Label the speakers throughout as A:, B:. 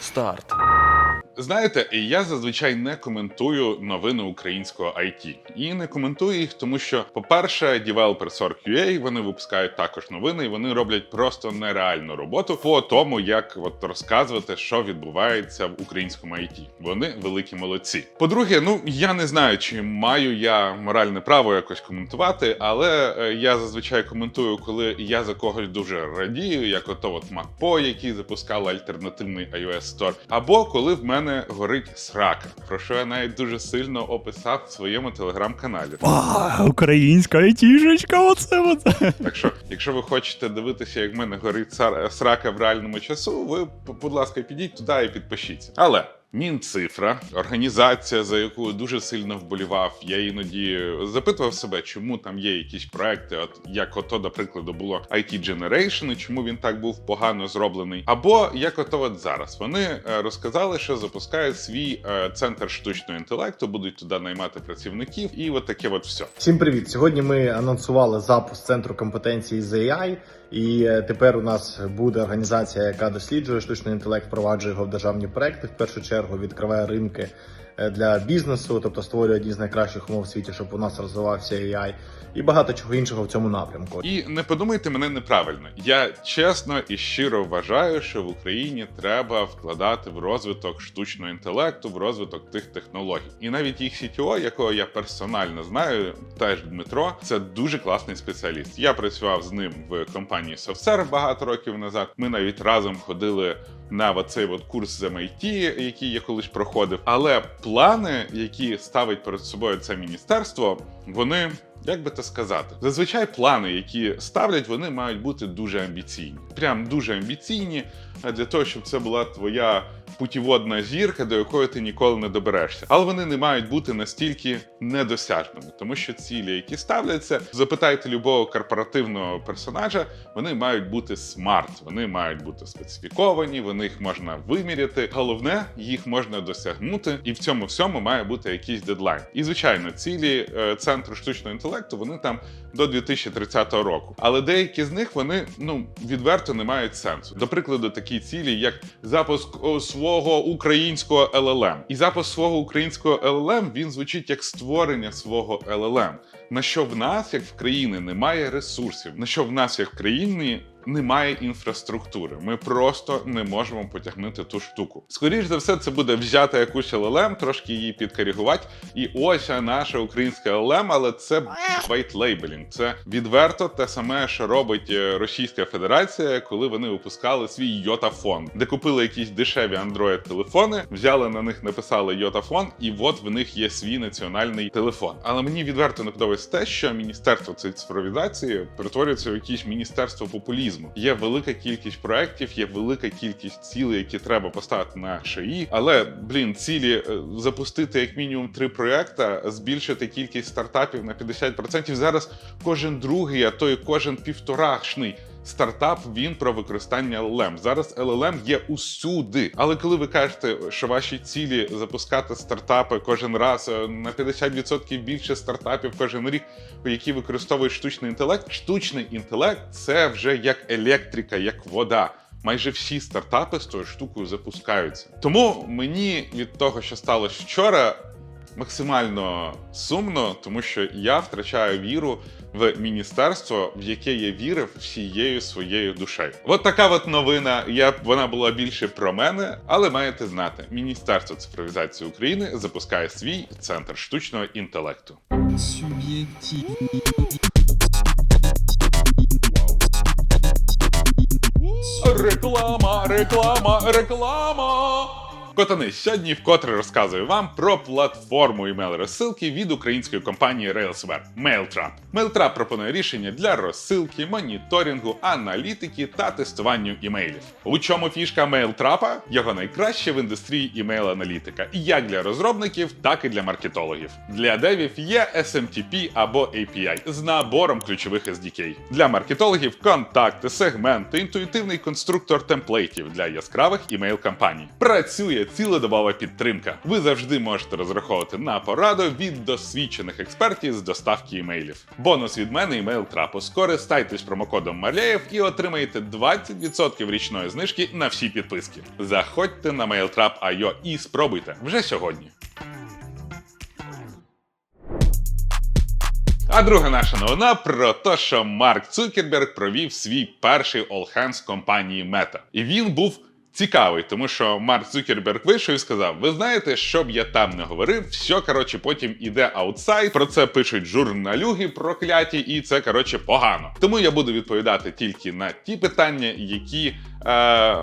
A: Старт.
B: Знаєте, я зазвичай не коментую новини українського IT. І не коментую їх, тому що, по-перше, Developer.org.ua, вони випускають також новини, і вони роблять просто нереальну роботу по тому, як от розказувати, що відбувається в українському IT. Вони великі молодці. По-друге, ну я не знаю, чи маю я моральне право якось коментувати, але е, я зазвичай коментую, коли я за когось дуже радію, як ото от MacPo, які запускали альтернативний iOS Store, або коли в мене горить срака, про що я навіть дуже сильно описав в своєму телеграм-каналі.
A: А, українська айтішечка, оце оце.
B: Так що, якщо ви хочете дивитися, як в мене горить срака в реальному часу, ви, будь ласка, підіть туди і підпишіться. Але. Мінцифра, організація, за яку дуже сильно вболівав. Я іноді запитував себе, чому там є якісь проекти, от як ото, до прикладу, було IT Generation, і чому він так був погано зроблений. Або як ото от зараз. Вони е, розказали, що запускають свій е, центр штучного інтелекту, будуть туди наймати працівників, і от таке от все.
C: Всім привіт! Сьогодні ми анонсували запуск центру компетенції з AI, і е, тепер у нас буде організація, яка досліджує штучний інтелект, впроваджує його в державні проекти. В першу чергу відкриває ринки е, для бізнесу, тобто створює одні з найкращих умов в світі, щоб у нас розвивався AI, і багато чого іншого в цьому напрямку.
B: І не подумайте мене неправильно. Я чесно і щиро вважаю, що в Україні треба вкладати в розвиток штучного інтелекту, в розвиток тих технологій. І навіть їх CTO, якого я персонально знаю, теж Дмитро, це дуже класний спеціаліст. Я працював з ним в компанії SoftServe багато років назад. Ми навіть разом ходили на оцей от курс з MIT, який я колись проходив. Але плани, які ставить перед собою це міністерство, вони. Як би це сказати, зазвичай плани, які ставлять, вони мають бути дуже амбіційні. Прям дуже амбіційні, а для того, щоб це була твоя путіводна зірка, до якої ти ніколи не доберешся. Але вони не мають бути настільки недосяжними, тому що цілі, які ставляться, запитайте любого корпоративного персонажа, вони мають бути смарт, вони мають бути специфіковані, вони їх можна виміряти. Головне, їх можна досягнути, і в цьому всьому має бути якийсь дедлайн. І звичайно, цілі е, центру штучного інтелекту вони там до 2030 року. Але деякі з них вони ну відверто не мають сенсу. До прикладу, такі цілі, як запуск свого українського LLM. І запуск свого українського LLM, він звучить як створення свого LLM. На що в нас, як в країни, немає ресурсів, на що в нас, як в країні, немає інфраструктури. Ми просто не можемо потягнути ту штуку. Скоріше за все, це буде взяти якусь LLM, трошки її підкоригувати. І ось наша українська LLM, але це labeling. Це відверто те саме, що робить е, Російська Федерація, коли вони випускали свій йотафон, де купили якісь дешеві android телефони, взяли на них, написали йотафон, і от в них є свій національний телефон. Але мені відверто не подобається те, що міністерство цифровізації перетворюється в якісь міністерство популізму. Є велика кількість проєктів, є велика кількість цілей, які треба поставити на шиї. Але блін, цілі е, запустити як мінімум три проекти, збільшити кількість стартапів на 50%. Зараз кожен другий, а то й кожен півторашний. Стартап він про використання LLM. Зараз LLM є усюди. Але коли ви кажете, що ваші цілі запускати стартапи кожен раз е, на 50% більше стартапів кожен рік, які використовують штучний інтелект, штучний інтелект це вже як електрика, як вода. Майже всі стартапи з тою штукою запускаються. Тому мені від того, що сталося вчора, максимально сумно, тому що я втрачаю віру в міністерство, в яке я вірив всією своєю душею. От така от новина. Я вона була більше про мене, але маєте знати, Міністерство цифровізації України запускає свій центр штучного інтелекту. Реклама, реклама, реклама. Котани, сьогодні вкотре розказую вам про платформу email розсилки від української компанії Railsware MailTrap. MailTrap пропонує рішення для розсилки, моніторингу, аналітики та тестуванню імейлів. У чому фішка MailTrap? Його найкраще в індустрії імейл-аналітика, як для розробників, так і для маркетологів. Для девів є SMTP або API з набором ключових SDK. Для маркетологів контакти, сегменти, інтуїтивний конструктор темплейтів для яскравих імейл-кампаній. Працює цілодобова підтримка. Ви завжди можете розраховувати на пораду від досвідчених експертів з доставки імейлів. Бонус від мене імейл трапу. Скористайтесь промокодом Марлеєв і отримаєте 20% річної знижки на всі підписки. Заходьте на mailtrap.io і спробуйте вже сьогодні. А друга наша новина про те, що Марк Цукерберг провів свій перший Hands компанії Meta. І він був цікавий, тому що Марк Цукерберг вийшов і сказав: Ви знаєте, що б я там не говорив, все коротше потім іде аутсайд. Про це пишуть журналюги прокляті, і це коротше погано. Тому я буду відповідати тільки на ті питання, які. Е,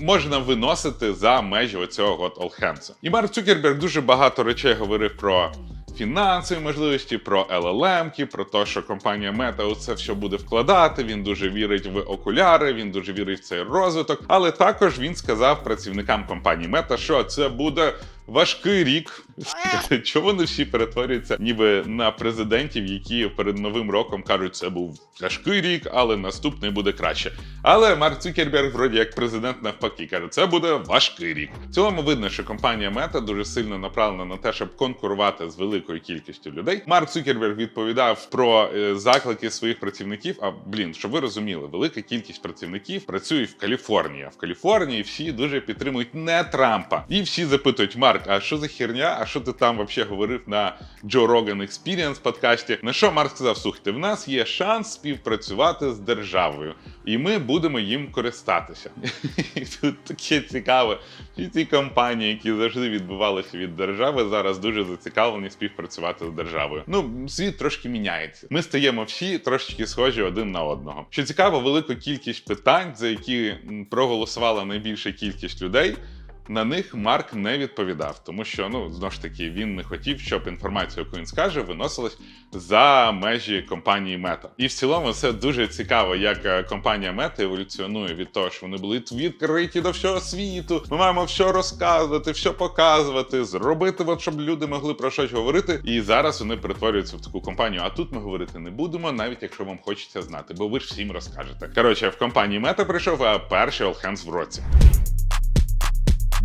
B: можна виносити за межі оцього All Hands. І Марк Цукерберг дуже багато речей говорив про фінансові можливості, про LLM, про те, що компанія Meta у це все буде вкладати. Він дуже вірить в окуляри, він дуже вірить в цей розвиток. Але також він сказав працівникам компанії Meta, що це буде. Важкий рік. Чому вони всі перетворюються ніби на президентів, які перед новим роком кажуть, це був тяжкий рік, але наступний буде краще. Але Марк Цукерберг, вроді як президент, навпаки, каже, це буде важкий рік. В цілому видно, що компанія Meta дуже сильно направлена на те, щоб конкурувати з великою кількістю людей. Марк Цукерберг відповідав про е, заклики своїх працівників. А блін, щоб ви розуміли, велика кількість працівників працює в Каліфорнії. А в Каліфорнії всі дуже підтримують не Трампа. І всі запитують: Марк, а що за херня? А що ти там взагалі говорив на Joe Rogan Experience подкасті? На що Марк сказав: слухайте, в нас є шанс співпрацювати з державою, і ми будемо їм користатися. І тут таке цікаве. Всі ці компанії, які завжди відбувалися від держави, зараз дуже зацікавлені співпрацювати з державою. Ну, світ трошки міняється. Ми стаємо всі трошечки схожі один на одного. Що цікаво, велика кількість питань, за які проголосувала найбільша кількість людей. На них Марк не відповідав, тому що ну знову ж таки він не хотів, щоб інформація, яку він скаже, виносилась за межі компанії Мета. І в цілому це дуже цікаво, як е, компанія Мета еволюціонує від того, що вони були відкриті до всього світу. Ми маємо все розказувати, все показувати, зробити, от, щоб люди могли про щось говорити. І зараз вони перетворюються в таку компанію. А тут ми говорити не будемо, навіть якщо вам хочеться знати, бо ви ж всім розкажете. Коротше, в компанії Мета прийшов а перший All в році.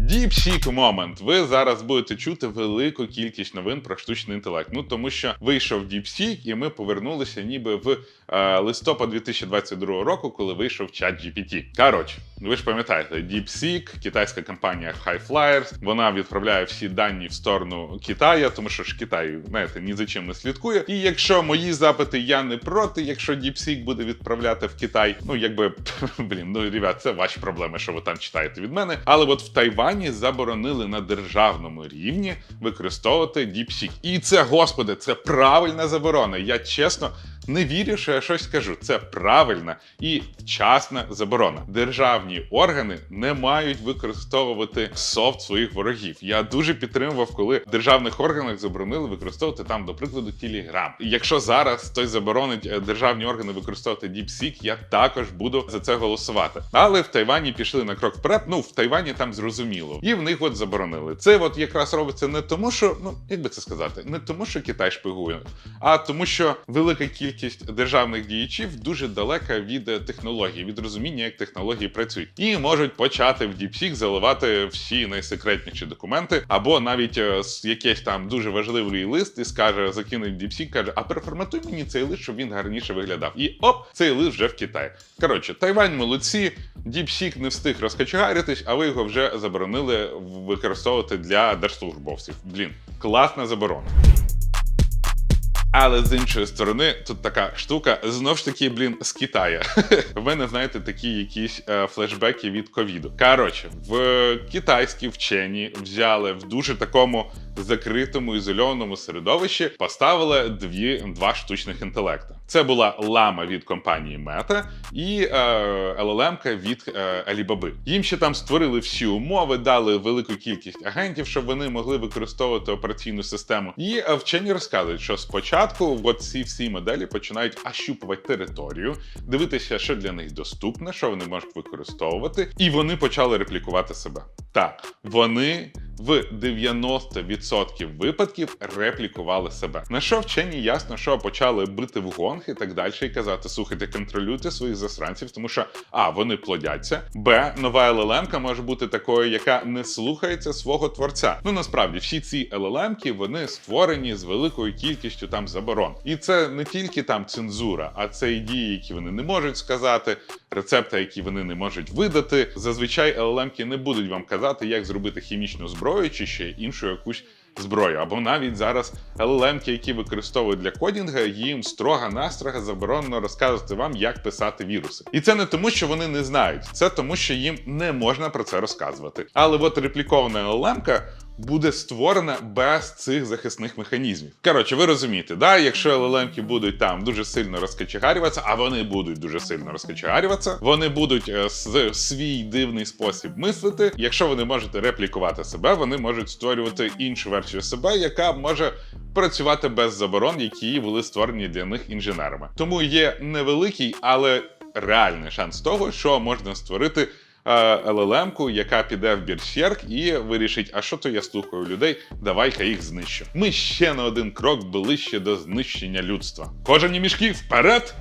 B: DeepSeek Moment. Ви зараз будете чути велику кількість новин про штучний інтелект. Ну тому що вийшов DeepSeek, і ми повернулися ніби в е, листопад 2022 року, коли вийшов чат GPT. Коротше, ви ж пам'ятаєте, DeepSeek, китайська компанія High Flyers, вона відправляє всі дані в сторону Китая, тому що ж Китай, знаєте, ні за чим не слідкує. І якщо мої запити я не проти, якщо DeepSeek буде відправляти в Китай, ну якби блін, ну ребят, це ваші проблеми, що ви там читаєте від мене. Але от в Тайвані заборонили на державному рівні використовувати DeepSeek. І це, господи, це правильна заборона. Я чесно. Не вірю, що я щось скажу. Це правильна і вчасна заборона. Державні органи не мають використовувати софт своїх ворогів. Я дуже підтримував, коли в державних органах заборонили використовувати там, до прикладу. І якщо зараз хтось заборонить е, державні органи використовувати DeepSeek, я також буду за це голосувати. Але в Тайвані пішли на крок вперед. Ну в Тайвані там зрозуміло, і в них от заборонили. Це от якраз робиться не тому, що ну як би це сказати, не тому, що Китай шпигує, а тому, що велика кількість державних діячів дуже далека від технологій, від розуміння, як технології працюють, і можуть почати в DeepSeek заливати всі найсекретніші документи, або навіть е, якийсь там дуже важливий лист і скаже, закине в каже: а переформатуй мені цей лист, щоб він гарніше виглядав. І оп, цей лист вже в Китаї. Коротше, Тайвань молодці. DeepSeek не встиг розкачегаритись, а ви його вже заборонили використовувати для держслужбовців. Блін, класна заборона. Але з іншої сторони, тут така штука, знов ж таки, блін, з Китаю. В мене, знаєте, такі якісь е, флешбеки від ковіду. Коротше, в китайські вчені взяли в дуже такому закритому ізольованому середовищі, поставили дві два штучних інтелекта. Це була лама від компанії Meta і е, LLM від е, Alibaba. Їм ще там створили всі умови, дали велику кількість агентів, щоб вони могли використовувати операційну систему. І е, вчені розказують, що спочатку от ці всі моделі починають ощупувати територію, дивитися, що для них доступне, що вони можуть використовувати, і вони почали реплікувати себе. Так, вони в 90% випадків реплікували себе. На що вчені ясно, що почали бити в гонг і так далі, і казати: слухайте, контролюйте своїх засранців, тому що а вони плодяться, б нова LLM може бути такою, яка не слухається свого творця. Ну насправді всі ці LLM вони створені з великою кількістю там заборон, і це не тільки там цензура, а це і дії, які вони не можуть сказати, рецепти, які вони не можуть видати. Зазвичай LLM не будуть вам казати, як зробити хімічну зброю чи ще іншу якусь зброю. Або навіть зараз LLM, які використовують для кодінга, їм строга настрога заборонено розказувати вам, як писати віруси. І це не тому, що вони не знають, це тому, що їм не можна про це розказувати. Але от реплікована LLM буде створена без цих захисних механізмів. Коротше, ви розумієте, да? якщо LLM будуть там дуже сильно розкачегарюватися, а вони будуть дуже сильно розкачегарюватися, вони будуть е, з свій дивний спосіб мислити. Якщо вони можуть реплікувати себе, вони можуть створювати іншу версію себе, яка може працювати без заборон, які були створені для них інженерами. Тому є невеликий, але реальний шанс того, що можна створити LLM-ку, яка піде в бірсерк і вирішить, а що то я слухаю людей, давай-ка їх знищу. Ми ще на один крок ближче до знищення людства. Кожені мішки вперед!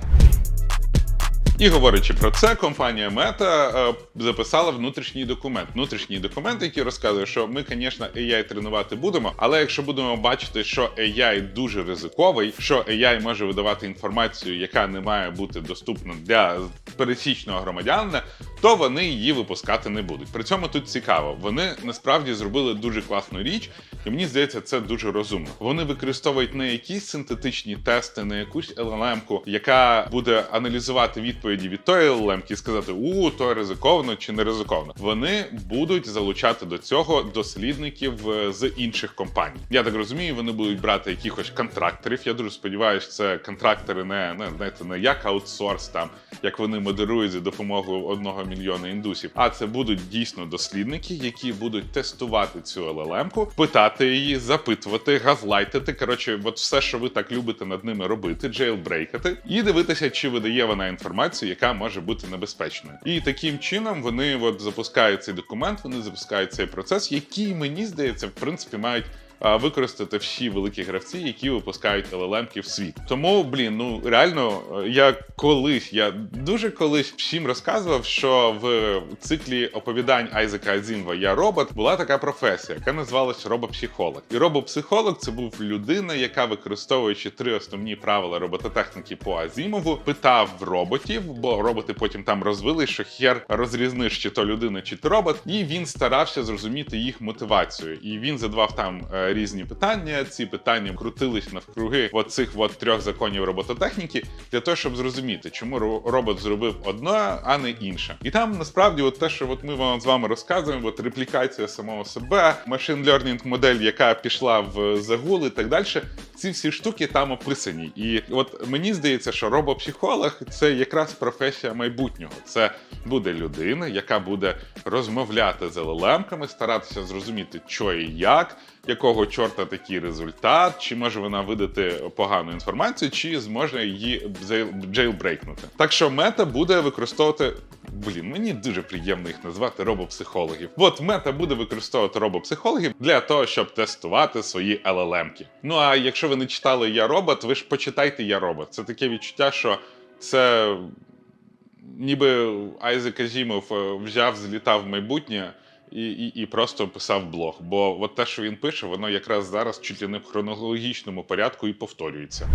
B: І говорячи про це, компанія е, записала внутрішній документ. Внутрішній документ, який розказує, що ми, звісно, AI тренувати будемо, але якщо будемо бачити, що AI дуже ризиковий, що AI може видавати інформацію, яка не має бути доступна для пересічного громадянина, то вони її випускати не будуть. При цьому тут цікаво, вони насправді зробили дуже класну річ, і мені здається, це дуже розумно. Вони використовують не якісь синтетичні тести, не якусь LLM-ку, яка буде аналізувати відповіді від тої LLM і сказати, у то ризиковано чи не ризиковано. Вони будуть залучати до цього дослідників е, з інших компаній. Я так розумію, вони будуть брати якихось контракторів. Я дуже сподіваюся, це контрактори не, не знаєте, не як аутсорс, там як вони модерують за допомогою одного мільйона індусів. А це будуть дійсно дослідники, які будуть тестувати цю LLM-ку, питати її, запитувати, газлайтити. Коротше, от все, що ви так любите над ними робити, джейлбрейкати, і дивитися, чи видає вона інформацію, яка може бути небезпечною. І таким чином вони от запускають цей документ, вони запускають цей процес, який мені здається, в принципі, мають використати всі великі гравці, які випускають LLM-ки в світ. Тому, блін, ну реально, е, я колись, я дуже колись всім розказував, що в циклі оповідань Айзека Азімова Я робот була така професія, яка називалась робопсихолог. І робопсихолог це був людина, яка використовуючи три основні правила робототехніки по Азімову, питав роботів, бо роботи потім там розвили, що хер розрізниш, чи то людина, чи то робот, і він старався зрозуміти їх мотивацію. І він задавав там е, різні питання. Ці питання крутились навкруги оцих от трьох законів робототехніки для того, щоб зрозуміти, чому ро- робот зробив одне, а не інше. І там насправді, от те, що от ми вам з вами розказуємо, от реплікація самого себе, машин learning модель, яка пішла в загул і так далі. Ці всі штуки там описані. І от мені здається, що робопсихолог це якраз професія майбутнього. Це буде людина, яка буде розмовляти з LLM-ками, старатися зрозуміти, що і як, якого чорта такий результат, чи може вона видати погану інформацію, чи зможе її джейл- джейлбрейкнути. Так що мета буде використовувати. Блін, мені дуже приємно їх назвати робопсихологів. От мета буде використовувати робопсихологів для того, щоб тестувати свої LLM-ки. Ну а якщо ви не читали Я робот, ви ж почитайте Я робот. Це таке відчуття, що це ніби Айзек Азімов е, взяв, злітав в майбутнє. І, і, і просто писав блог. Бо от те, що він пише, воно якраз зараз чуть ли не в хронологічному порядку і повторюється.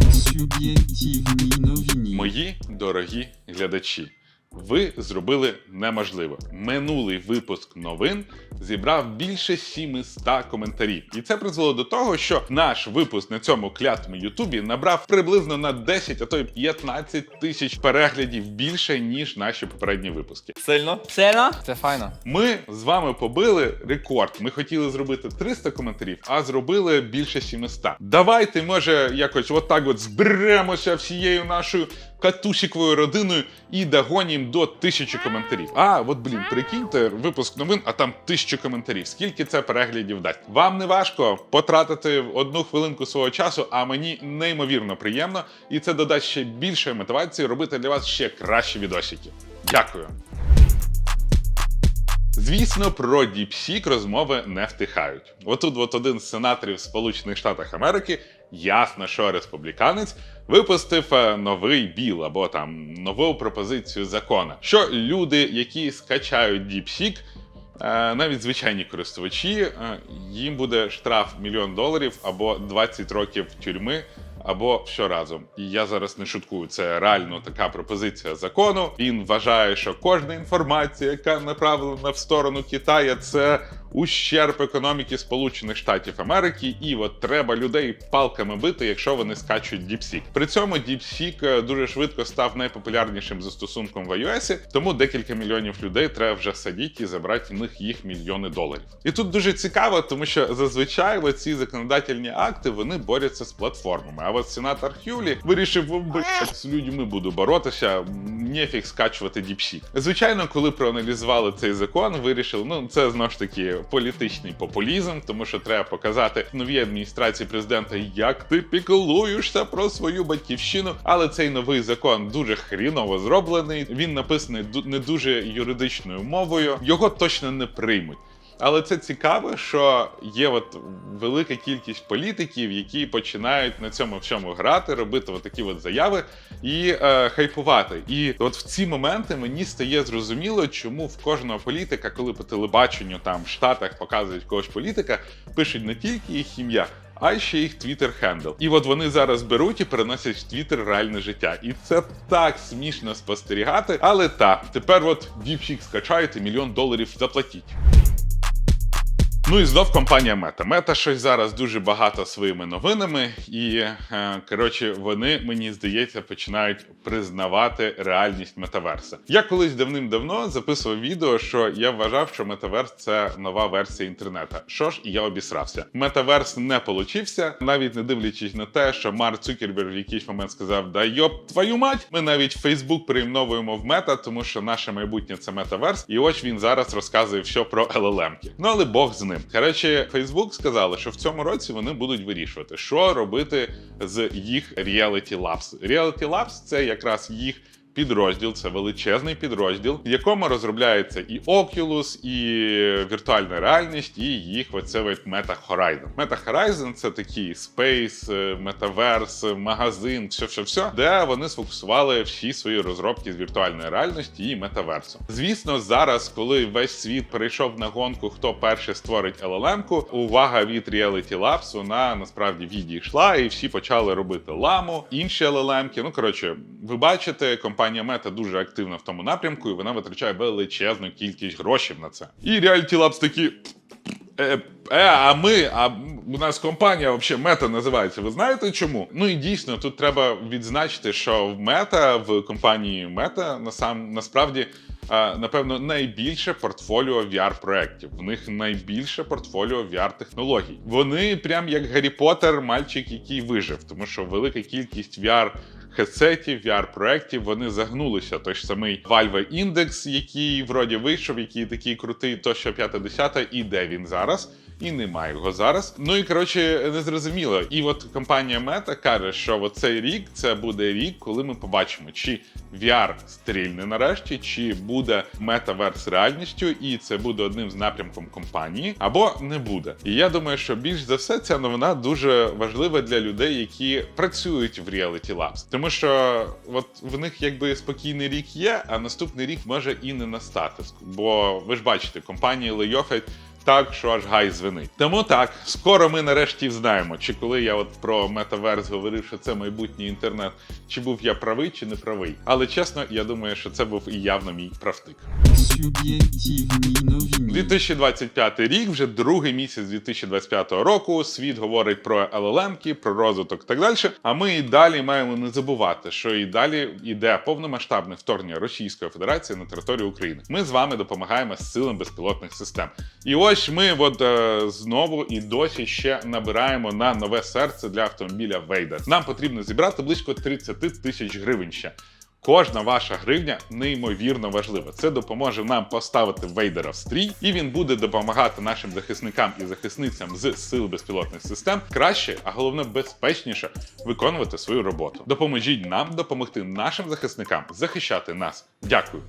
B: Мої дорогі глядачі, ви зробили неможливе. Минулий випуск новин зібрав більше 700 коментарів. І це призвело до того, що наш випуск на цьому клятому Ютубі набрав приблизно на 10, а то й 15 тисяч переглядів більше, ніж наші попередні випуски.
D: Сильно? Сильно? Це файно.
B: Ми з вами побили рекорд. Ми хотіли зробити 300 коментарів, а зробили більше 700. Давайте, може, якось отак от зберемося всією нашою катусіковою родиною і догонім до тисячі коментарів. А, от блін, прикиньте, випуск новин, а там тисячу коментарів. Скільки це переглядів дасть? Вам не важко потратити одну хвилинку свого часу, а мені неймовірно приємно, і це додасть ще більше мотивації робити для вас ще кращі відосики. Дякую. Звісно, про DeepSeek розмови не втихають. Отут, от один з сенаторів Сполучених Штатів Америки, ясно, що республіканець, випустив е, новий біл або там нову пропозицію закона, що люди, які скачають DeepSeek, е, навіть звичайні користувачі, е, їм буде штраф мільйон доларів або 20 років тюрми. Або що разом. І я зараз не шуткую. Це реально така пропозиція закону. Він вважає, що кожна інформація, яка направлена в сторону Китая, це ущерб економіки Сполучених Штатів Америки, і от треба людей палками бити, якщо вони скачуть DeepSeek. При цьому DeepSeek е, дуже швидко став найпопулярнішим застосунком в iOS, тому декілька мільйонів людей треба вже садити і забрати в них їх мільйони доларів. І тут дуже цікаво, тому що зазвичай ці законодательні акти вони борються з платформами. А от сенатор Хюлі вирішив, з людьми буду боротися, нефіг скачувати DeepSeek. Звичайно, коли проаналізували цей закон, вирішили, ну це знову ж таки політичний популізм, тому що треба показати новій адміністрації президента, як ти піклуєшся про свою батьківщину. Але цей новий закон дуже хріново зроблений. Він написаний не дуже юридичною мовою. Його точно не приймуть. Але це цікаво, що є от велика кількість політиків, які починають на цьому всьому грати, робити от такі от заяви і е, хайпувати. І от в ці моменти мені стає зрозуміло, чому в кожного політика, коли по телебаченню там в Штатах показують когось політика, пишуть не тільки їх ім'я. А ще їх твіттер хендл. І от вони зараз беруть і переносять в твіттер реальне життя. І це так смішно спостерігати. Але та тепер от діпчик скачаєте, мільйон доларів заплатіть. Ну і знов компанія Мета. Мета щось зараз дуже багато своїми новинами, і е, коротше, вони мені здається починають признавати реальність метаверса. Я колись давним-давно записував відео, що я вважав, що метаверс це нова версія інтернета. Що ж, я обісрався. Метаверс не получився, навіть не дивлячись на те, що Марк Цукерберг в якийсь момент сказав: Да йоп, твою мать! Ми навіть Фейсбук перейменовуємо в мета, тому що наше майбутнє це метаверс. І ось він зараз розказує все про LLM-ки. Ну але Бог з ним. Коротше, Facebook сказали, що в цьому році вони будуть вирішувати, що робити з їх Reality Labs. Reality Labs – це якраз їх. Підрозділ це величезний підрозділ, в якому розробляється і Oculus, і віртуальна реальність, і їх оце от Meta Horizon. Meta Horizon – це такий Space, е, Metaverse, магазин, все, все, все, де вони сфокусували всі свої розробки з віртуальної реальності і метаверсу. Звісно, зараз, коли весь світ перейшов на гонку, хто перший створить LLM-ку, увага від Reality Labs, вона насправді відійшла, і всі почали робити ламу, інші LLM-ки. Ну коротше, ви бачите, компанія Meta дуже активна в тому напрямку, і вона витрачає величезну кількість грошей на це. І Reality Labs такі. Е, е, а ми, а у нас компанія взагалі мета називається. Ви знаєте чому? Ну і дійсно тут треба відзначити, що в мета в компанії Мета насам насправді. Напевно, найбільше портфоліо VR проєктів. В них найбільше портфоліо VR технологій. Вони прям як Гаррі Поттер, мальчик, який вижив, тому що велика кількість VR хедсетів, VR-проєктів, вони загнулися. Той ж самий Valve Index, який вроді вийшов, який такий крутий, то що 50 і де він зараз. І немає його зараз. Ну і коротше, незрозуміло. І от компанія Meta каже, що цей рік це буде рік, коли ми побачимо, чи VR стрільне нарешті, чи буде метаверс реальністю, і це буде одним з напрямком компанії, або не буде. І я думаю, що більш за все ця новина дуже важлива для людей, які працюють в Reality Labs. Тому що от в них якби спокійний рік є, а наступний рік може і не настати. Бо ви ж бачите, компанії лейофять так, що аж гай звенить. Тому так, скоро ми нарешті знаємо, чи коли я от про метаверс говорив, що це майбутній інтернет, чи був я правий, чи не правий. Але чесно, я думаю, що це був і явно мій правтик.
E: Суб'єктивні новини.
B: 2025 рік, вже другий місяць 2025 року. Світ говорить про LLM-ки, про розвиток і так далі. А ми і далі маємо не забувати, що і далі йде повномасштабне вторгнення Російської Федерації на територію України. Ми з вами допомагаємо з силам безпілотних систем. І ось ми от е, знову і досі ще набираємо на нове серце для автомобіля Вейдер. Нам потрібно зібрати близько 30 тисяч гривень ще. Кожна ваша гривня неймовірно важлива. Це допоможе нам поставити Вейдера в стрій, і він буде допомагати нашим захисникам і захисницям з сил безпілотних систем краще, а головне безпечніше виконувати свою роботу. Допоможіть нам допомогти нашим захисникам захищати нас. Дякую.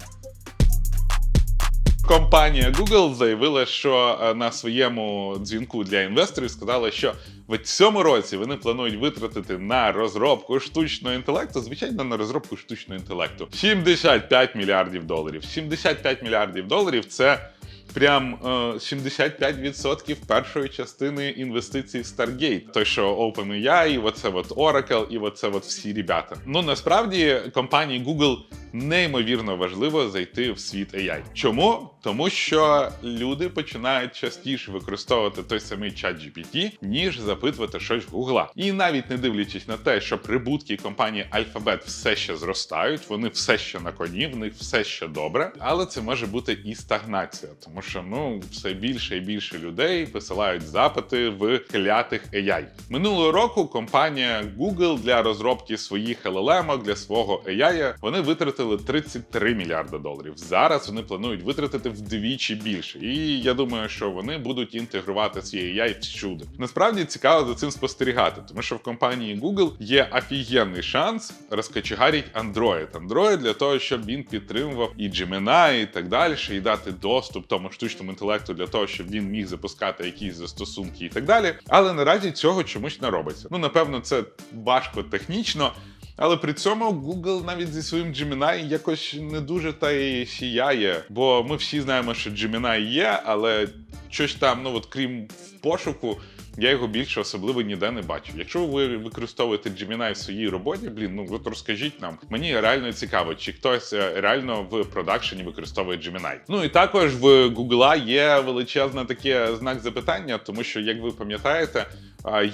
B: Компанія Google заявила, що е, на своєму дзвінку для інвесторів сказала, що в цьому році вони планують витратити на розробку штучного інтелекту, звичайно, на розробку штучного інтелекту 75 мільярдів доларів. 75 мільярдів доларів це. Прям е, 75% першої частини інвестицій Stargate. Той, що OpenAI, оце от Oracle, і оце от всі ребята. Ну насправді компанії Google неймовірно важливо зайти в світ AI. Чому? Тому що люди починають частіше використовувати той самий чат GPT, ніж запитувати щось в Google. І навіть не дивлячись на те, що прибутки компанії Alphabet все ще зростають, вони все ще на коні, в них все ще добре, але це може бути і стагнація, тому що ну все більше і більше людей висилають запити в клятих AI. Минулого року компанія Google для розробки своїх LLM, для свого AI, вони витратили 33 мільярда доларів. Зараз вони планують витратити вдвічі більше. І я думаю, що вони будуть інтегрувати ці AI всюди. Насправді цікаво за цим спостерігати, тому що в компанії Google є офігенний шанс розкачегарить Android. Android для того, щоб він підтримував і Gemini, і так далі, і дати доступ тому штучному інтелекту для того, щоб він міг запускати якісь застосунки і так далі. Але наразі цього чомусь не робиться. Ну напевно, це важко технічно. Але при цьому Google навіть зі своїм Gemini якось не дуже та й сіяє. Бо ми всі знаємо, що Gemini є, але щось там, ну от крім пошуку, я його більше особливо ніде не бачу. Якщо ви використовуєте Gemini в своїй роботі, блін, ну от розкажіть нам. Мені реально цікаво, чи хтось е, реально в продакшені використовує Gemini. Ну і також в Google є величезне таке знак запитання, тому що, як ви пам'ятаєте,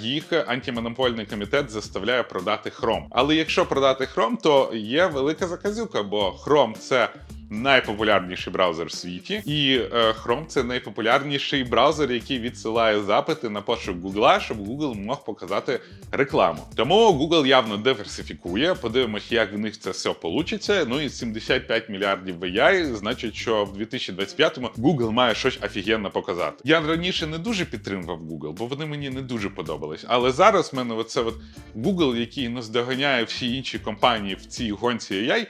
B: їх антимонопольний комітет заставляє продати Chrome. Але якщо продати Chrome, то є велика заказюка, бо Chrome — це найпопулярніший браузер в світі, і е, Chrome це найпопулярніший браузер, який відсилає запити на пошук Google, щоб Google мог показати рекламу. Тому Google явно диверсифікує. Подивимось, як в них це все получиться. Ну і 75 мільярдів AI, значить, що в 2025-му Google має щось офігенно показати. Я раніше не дуже підтримував Google, бо вони мені не дуже подобались. Але зараз в мене оце от Google, який наздоганяє всі інші компанії в цій гонці AI,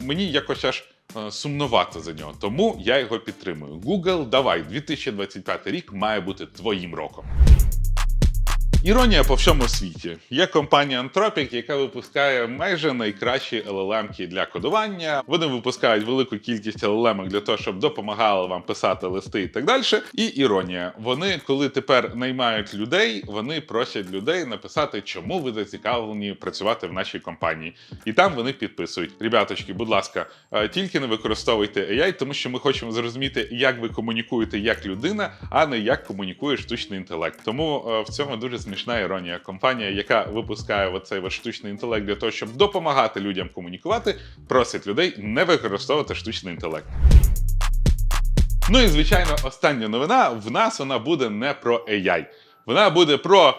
B: мені якось аж сумнувато за нього. Тому я його підтримую. Google, давай, 2025 рік має бути твоїм роком. Іронія по всьому світі. Є компанія Anthropic, яка випускає майже найкращі LLM для кодування. Вони випускають велику кількість LLM для того, щоб допомагали вам писати листи і так далі. І іронія. Вони, коли тепер наймають людей, вони просять людей написати, чому ви зацікавлені працювати в нашій компанії. І там вони підписують: Ребяточки, будь ласка, е, тільки не використовуйте AI, тому що ми хочемо зрозуміти, як ви комунікуєте як людина, а не як комунікує штучний інтелект. Тому е, в цьому дуже смішна іронія. Компанія, яка випускає оцей от штучний інтелект для того, щоб допомагати людям комунікувати, просить людей не використовувати штучний інтелект. Ну і звичайно, остання новина в нас вона буде не про AI. Вона буде про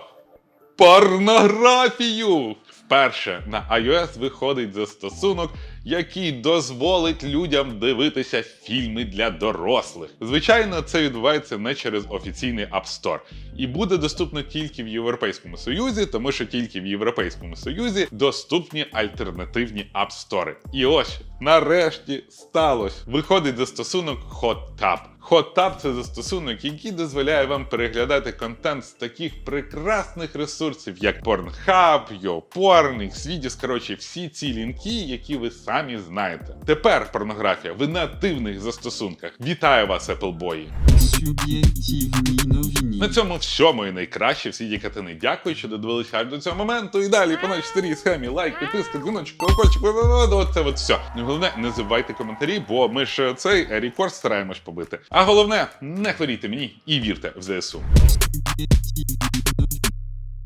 B: порнографію. Вперше на iOS виходить застосунок, який дозволить людям дивитися фільми для дорослих. Звичайно, це відбувається не через офіційний App Store. І буде доступно тільки в Європейському Союзі, тому що тільки в Європейському Союзі доступні альтернативні App Store. І ось нарешті сталося. Виходить застосунок HotTab. HotTab – це застосунок, який дозволяє вам переглядати контент з таких прекрасних ресурсів, як Pornhub, YouPorn, Xvideos, коротше, всі ці лінки, які ви самі знаєте. Тепер порнографія в нативних застосунках. Вітаю вас, Apple Boy!
E: Суб'єктивні новини.
B: На цьому все мої найкраще. Всі дікатини. Дякую, що додивилися аж до цього моменту. І далі по нашій старій схемі лайк, підписка, дзвіночок, колокольчик, оце от все. Головне, не забувайте коментарі, бо ми ж цей рекорд стараємось побити. А головне, не хворійте мені і вірте в ЗСУ.